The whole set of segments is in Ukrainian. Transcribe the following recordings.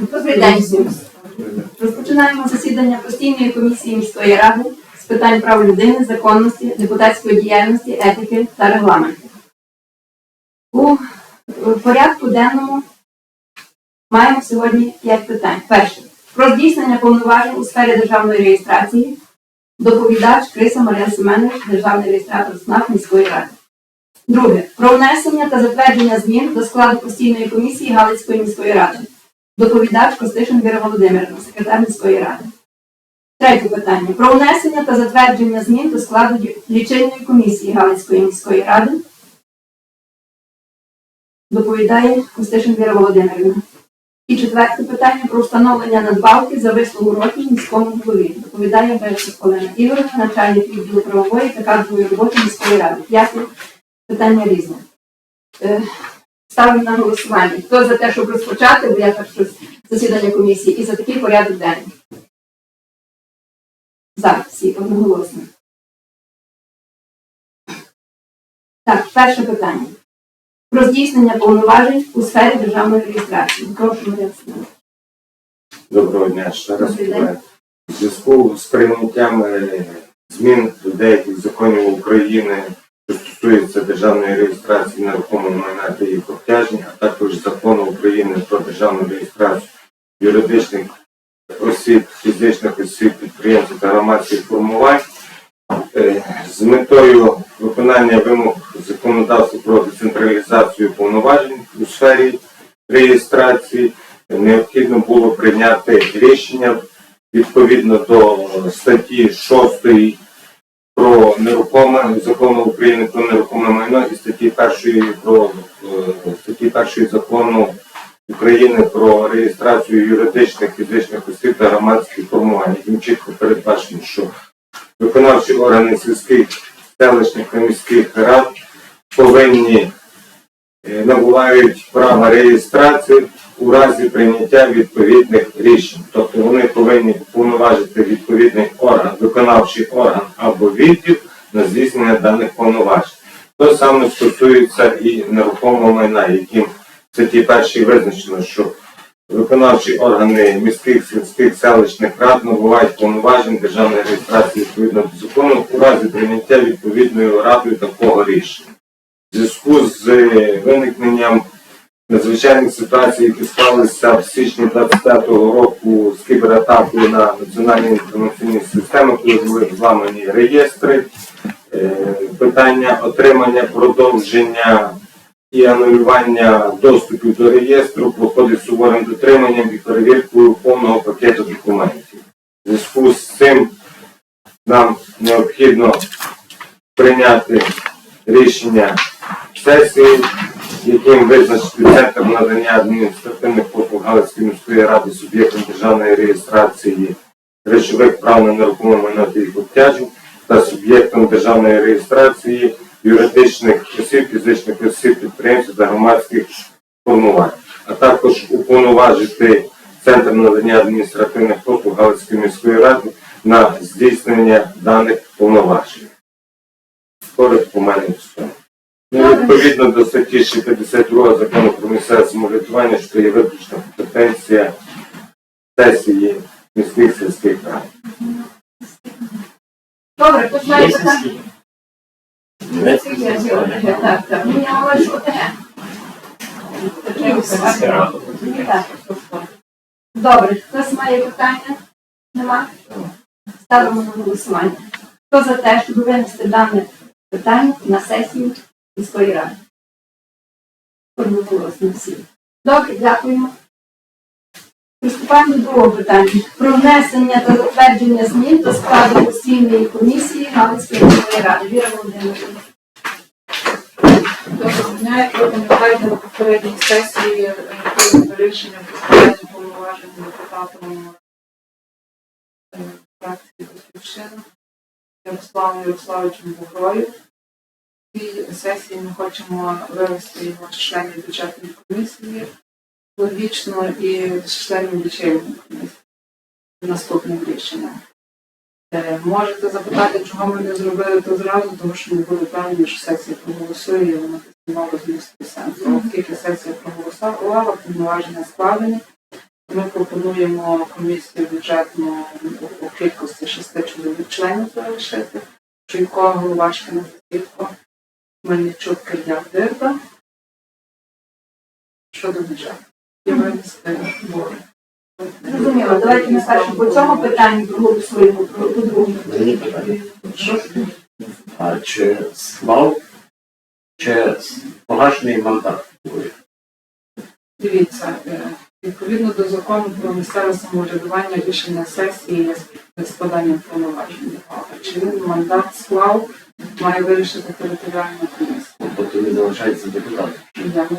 Добрий день всім. Розпочинаємо засідання постійної комісії міської ради з питань прав людини, законності, депутатської діяльності, етики та регламенту. У порядку денному маємо сьогодні п'ять питань. Перше. Про здійснення повноважень у сфері державної реєстрації. Доповідач Криса Марія Семенович, державний реєстратор СНАП міської ради. Друге. Про внесення та затвердження змін до складу постійної комісії Галицької міської ради. Доповідач Костишин Віра Володимирівна, секретар міської ради. Третє питання. Про внесення та затвердження змін до складу лічильної комісії Галицької міської ради. Доповідає Костишин Віра Володимирівна. І четверте питання про встановлення надбавки за вислугу років міському голові. Доповідає Бережка Олена Ігорівна, начальник відділу правової та кадрової роботи міської ради. П'яте питання різне. Ставлю на голосування. Хто за те, щоб розпочати, бо щось засідання комісії, і за такий порядок денний. За всі одноголосно. Так, перше питання. Про здійснення повноважень у сфері державної реєстрації. Прошу Олександрівна. Доброго дня ще раз. У зв'язку з прийняттям е, змін до деяких законів України, стосується державної реєстрації нерухомого майна та їх обтяжень, а також закону України про державну реєстрацію юридичних осіб, фізичних осіб, підприємців та громадських формувань, е, з метою виконання вимог законодавства про децентралізацію повноважень у сфері реєстрації необхідно було прийняти рішення відповідно до статті 6 про нерухоме закону України про нерухоме майно і статті першої про е, статті першої закону України про реєстрацію юридичних фізичних осіб та громадських формувань, яким чітко передбачено, що виконавчі органи сільських селищних та міських рад повинні набувають право реєстрації у разі прийняття відповідних рішень. Тобто вони повинні повноважити відповідний орган, виконавчий орган або відділ на здійснення даних повноважень. То саме стосується і нерухомого майна, яким в статті першій визначено, що виконавчі органи міських, сільських, селищних рад набувають повноважень державної реєстрації відповідно до закону у разі прийняття відповідною радою такого рішення. Зв'язку з е, виникненням надзвичайних ситуацій, які склалися в січні 25-го року з кібератакою на національні інформаційні системи, коли були зламані реєстри, е, питання отримання продовження і анулювання доступів до реєстру проходить суворим дотриманням і перевіркою повного пакету документів. В зв'язку з цим нам необхідно прийняти рішення сесії, яким визначити центр надання адміністративних послуг Галицької міської ради суб'єктом державної реєстрації речових прав на нерухоме майно та та суб'єктом державної реєстрації юридичних осіб, фізичних осіб, підприємців та громадських формувань, а також уповноважити центр надання адміністративних послуг Галицької міської ради на здійснення даних повноважень. Коротко у мене все. Ну, відповідно до статті 52 закону про місцеве самоврядування, що є виключна компетенція сесії міських сільських рад. Добре, хтось має питання? Так, так. ОТГ. Добре, хтось має питання? Нема? Ставимо на голосування. Хто за те, щоб винести дане питання на сесію міської ради? Одноголосно всі. Добре, дякуємо. Приступаємо до другого питання. Про внесення та затвердження змін до складу постійної комісії Галицької міської ради. Віра Володимирівна. Доброго дня, як ви пам'ятаєте, на попередній сесії е, рішення про складання повноважень депутатом е, фракції Батьківщина Ярославом Ярославовичем Бугрою. Цій сесії ми хочемо вивести його з членів бюджетної комісії логічно і з членів лічильної комісії наступним рішенням. Е, Можете запитати, чого ми не зробили то зразу, тому що ми були певні, що сесія проголосує, і воно мало змістити сенсу. Оскільки сесія проголосувала, повноваження складені, Ми пропонуємо комісію бюджетну у кількості шести чоловік членів залишити. Чуйко, Головашкина, Сітко, Мельничук, Кирдяк, Дирда. Щодо бюджету. І винести. Зрозуміло, давайте ми спершу по цьому питанню проголосуємо про по другому. А чи склав, чи погашений мандат? Дивіться, е, відповідно до закону про місцеве самоврядування рішення сесії з складанням повноважень. Чи він мандат склав, має вирішити територіальна комісія. Тобто не залишається депутат. Я не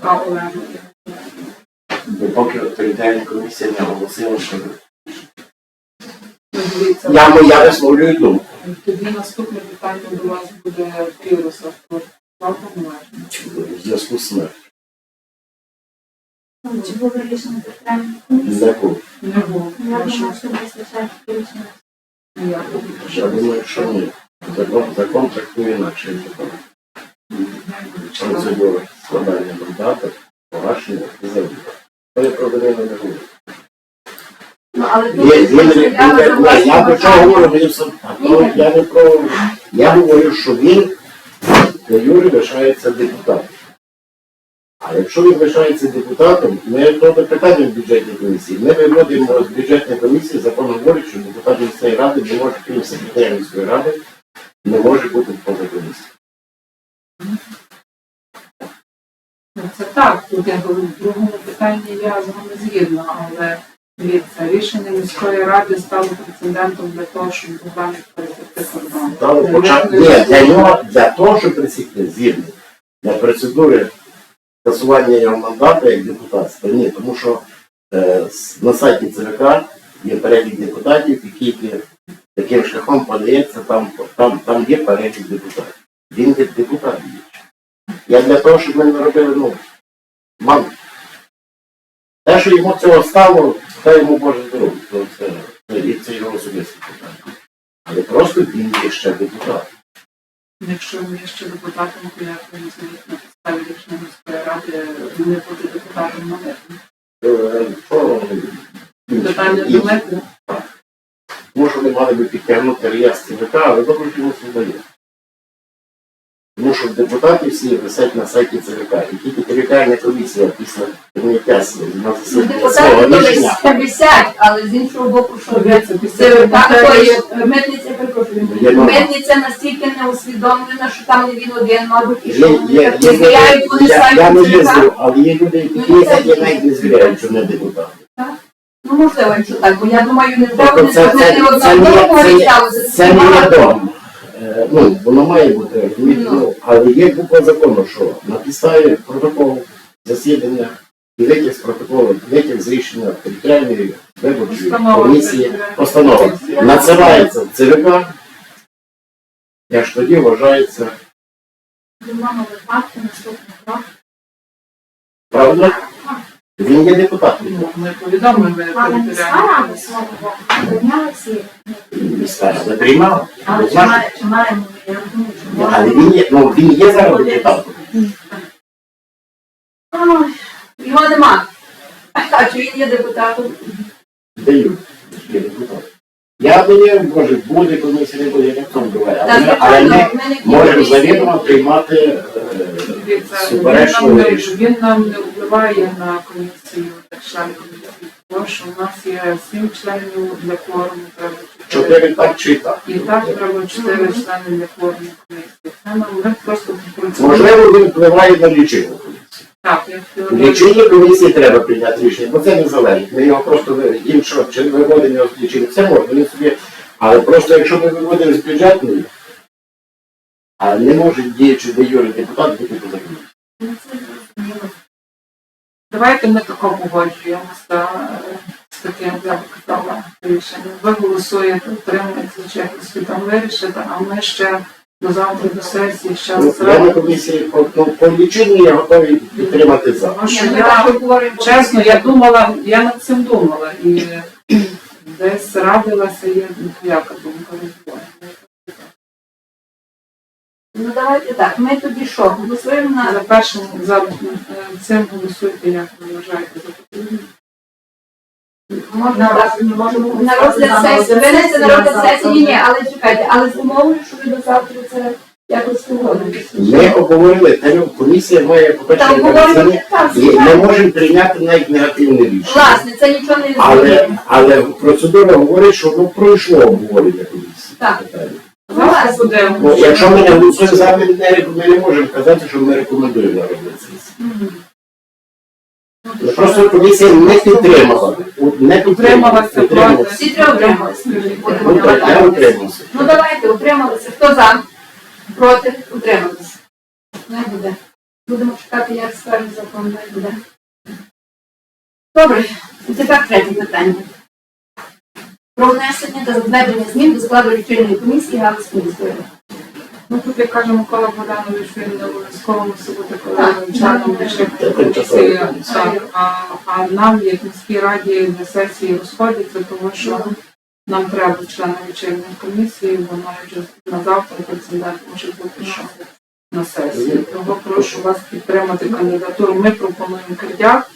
А Олена. Поки територіальна комісія не оголосила, що Ну, Дивіться, я, я висловлюю думку. тоді наступне питання до вас буде повноважень. В зв'язку з смертю. Чи було рішення територіальної комісії? Не було. Я думаю, що вистачає рішення. Я Я думаю, що ні. Закон, закон трактує інакше. Процедури складання мандата, погашення і. То я про не говорю. Ну, але тут Є, я до чого говорю, мені все. Ну, я не про. Я говорю, що він для Юрі лишається депутатом. А якщо він лишається депутатом, ми то не питання в бюджетній комісії. Ми виводимо з бюджетної комісії, закон говорить, що депутат міської ради не може, крім секретаря міської ради, не може бути поза комісією. Ну, Це так, тут я говорю, в другому питанні я з вами згідна, але дивіться, рішення міської ради стало прецедентом для того, щоб Богдан пересекти кордон. Стало почати. Ні, для нього, для того, щоб присікти згідно для процедури скасування його мандата як депутатства. Ні, тому що е, на сайті ЦВК є перелік депутатів, які таким шляхом подається, там, там, там є перелік депутатів. Він є депутат. Я для того, щоб ми не робили, ну, мам, те, що йому цього стало, хай йому Боже здоров'я, це, це, це його особисте питання. Але просто він є ще депутат. Якщо він є ще депутатом, то як він зміг на підставі рішення міської ради не бути депутатом на митні? Е, Питання до митні? Що ми мали би підтягнути реєстр ЦВК, але добре, що йому дає. Тому що депутати всі висять на сайті ЦВК, і тільки територіальна комісія після прийняття с- на Ну, засідання свого депутати рішення. то висять, але з іншого боку, що це так, то є митниця, перепрошую, Є норма. митниця настільки не усвідомлена, що там не він один, мабуть, і що є, вони є, так не звіряють, вони я, я не самі їздив, але є люди, які Ну, їздять, це- і навіть не звіряють, що не депутати. Ну, можливо, якщо так, бо я думаю, не Тобто треба не це- це- не це це- Це не відомо. Е, Ну, воно має бути, розумієте, Ну. ну, але є буква закону, що на підставі протоколу засідання витяг з протоколу, витяг з рішення територіальної виборчої комісії, постанова надсилається в ЦВК, як ж тоді вважається В будь-якому випадку наступний крок. правда. Він є депутатом. Ми повідомимо Але міська рада свого прийняла ці, Міська рада приймала. але чи має- чи маємо, я розумію, чи Ну, Але він є, ну, він є зараз депутатом. Ой, Його нема. А чи він є депутатом? Дають. Є депутат. Я даю, може, буде комісія, не буде, я не в буває. Але, ми- але ми звичайно, ми не можемо комісії. завідомо приймати е, Він нам, не, рішення. він нам не впливає на комісію, як член комісії. Тому що у нас є сім членів для кворуму, треба чотири. Так чи так. І так треба чотири члени для кворуму комісії. Це просто. Можливо, він впливає на лічильну комісію. Так, В комісії треба прийняти рішення, бо це не залежить. Ми його просто що, чи виводимо його з лічильні, все можна, він собі. Але просто якщо ми виводимо з бюджетної, а не може діючи де юрі депутат бути поза комісією. Ну, це зрозуміло. Давайте ми тако погоджуємося е, з таким, я би казала, рішенням. Ви голосуєте, утримуєте, чи якось там вирішите, а ми ще до завтра до сесії ще Ну, Я на комісії по, ну, по лічильні я готовий підтримати за. Тому Ні, що я так говоримо. Чесно, я думала, я над цим думала і десь радилася, є двояка думка відбуває. Ну давайте так, ми тоді що, голосуємо За на першим за цим голосуйте, як ви вважаєте за потрібне. Можна роз- ми можемо На розгляд на сесії, винести на розгляд сесії, ні, ні, але чекайте, але з умовою, що ви до завтра це якось погодите. Ми обговорили, та ну, комісія має, по-перше, Там так, і ми звичайно. можемо прийняти навіть негативне рішення. Власне, це нічого не Але, змінює. але процедура говорить, що воно пройшло обговорення комісії. Так. Питання. Ну, якщо ми не голосуємо за, ми не, ми не можемо казати, що ми рекомендуємо на сесії. Ну, Просто комісія не підтримала. От Не Утрималася проти. Всі три утрималися, будемо Ну, так, я давати. утримався. Ну давайте, утрималися. Хто за? Проти? Утрималися. Не буде. Будемо чекати, як скажуть закон, не буде. Добре, і тепер третє питання. Про внесення та затвердження змін до складу лічильної комісії Галицької міської ради. Ну тут, як каже Микола Богданович, він не обов'язково мусить бути колегою членом тимчасово комісії. Так, а, а нам, як міській раді, на сесії розходяться, тому що нам треба члени лічильної комісії, бо навіть на завтра прецедент може бути що на сесії. Тому прошу вас підтримати кандидатуру. Ми пропонуємо Кирдяк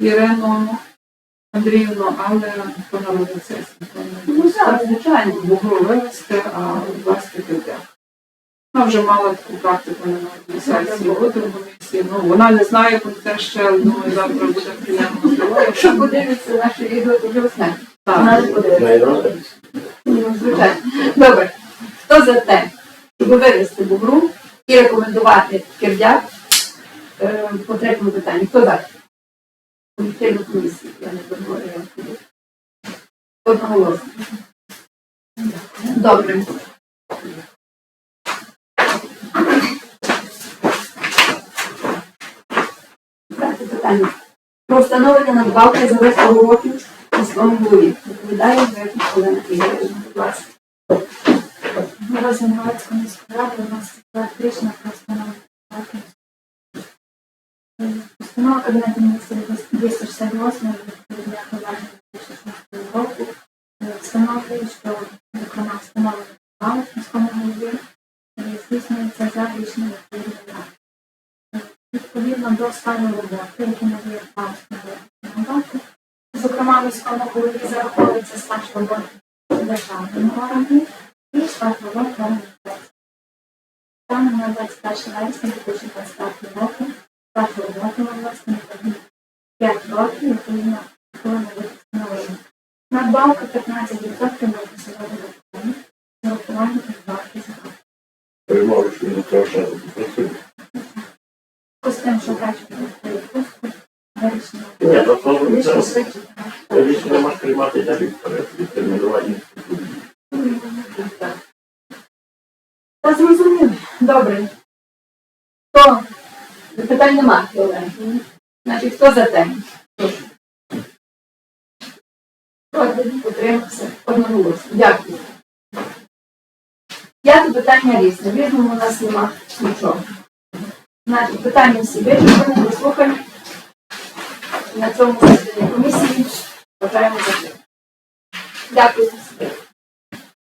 Ірину Андріївну, але по народній. Ну так, звичайно. Бугру вивезти, а ввести Кирдяк. Вона вже мала таку практику на народній сесії бути в. Ну, вона не знає про це ще, думаю, завтра буде приємно здивована. Якщо подивиться наше відео, то вже знає. Так. Вона не подивиться. Ну, звичайно. Добре. Хто за те, щоб вивести бугру і рекомендувати кирдяк е, по третьому питанню? Хто за? Одноголосно. Добре. Про встановлення надбавки за вислугу років міському голові. Відповідає Грефік Олена Ігорівна. Будь ласка. Зеленської міської ради у нас проект рішення про встановлення плати. Постанова Кабінету міністрів 268 від 9 вересня 2016 року е, встановлює, що, зокрема, встановлення плати міському голові е, здійснюється за рішенням відповідної ради. Е, Відповідно до стану роботи, який надає право роботи, зокрема, міському голові зараховується стаж роботи державному органі, і став роботи організації. Станом на 21 вересня 2025 року роботи на власне 5 років, відповідно, коли буде встановлено. Надбавка 15% до посадового закону, з урахуванням надбавки за рік. Перемоги, що не ще працює. З тим, що бачите, відпустку. Ні, то то це рішення можеш приймати далі вперед. Та зрозуміло. Добре. Хто? Питань нема, Олена. Значить, хто за те? Проти, утримався. Дякую. П'яте питання різне. В різному у нас нема нічого. Значить, питання всі вичерпані, прослухані. На цьому засіданні комісії. Бажаємо закрити. Дякую.